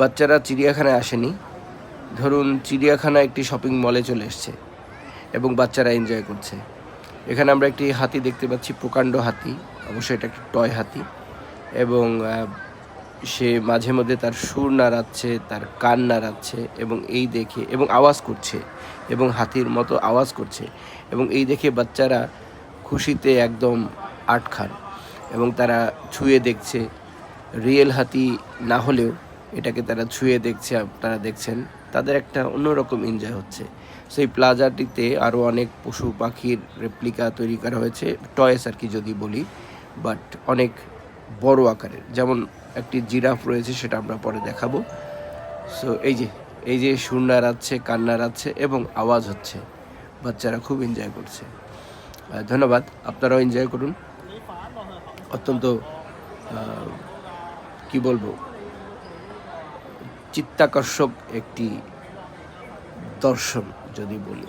বাচ্চারা চিড়িয়াখানায় আসেনি। ধরুন চিড়িয়াখানা একটি শপিং মলে চলে এসছে এবং বাচ্চারা এনজয় করছে। এখানে আমরা একটি হাতি দেখতে পাচ্ছি, প্রকাণ্ড হাতি, অবশ্যই এটা একটি টয় হাতি। এবং সে মাঝে মধ্যে তার সুর নাড়াচ্ছে, তার কান নাড়াচ্ছে এবং এই দেখে, এবং আওয়াজ করছে, এবং হাতির মতো আওয়াজ করছে। এবং এই দেখে বাচ্চারা খুশিতে একদম আটখান এবং তারা ছুঁয়ে দেখছে, রিয়েল হাতি না হলেও এটাকে তারা ছুঁয়ে দেখছে, আপনারা দেখছেন। তাদের একটা অন্যরকম এনজয় হচ্ছে। সেই প্লাজাটিতে আরও অনেক পশু পাখির রেপ্লিকা তৈরি করা হয়েছে টয়েস আর কি যদি বলি বাট অনেক বড় আকারের। যেমন একটি জিরাফ রয়েছে, সেটা আমরা পরে দেখাবো। সো এই যে এই যে সুর নাড়াচ্ছে কান নাড়াচ্ছে এবং আওয়াজ হচ্ছে। বাচ্চারা খুব এনজয় করছে। ধন্যবাদ। আপনারাও এনজয় করুন। অত্যন্ত কি বলব? চিত্তাকর্ষক একটি দর্শন যদি বলি।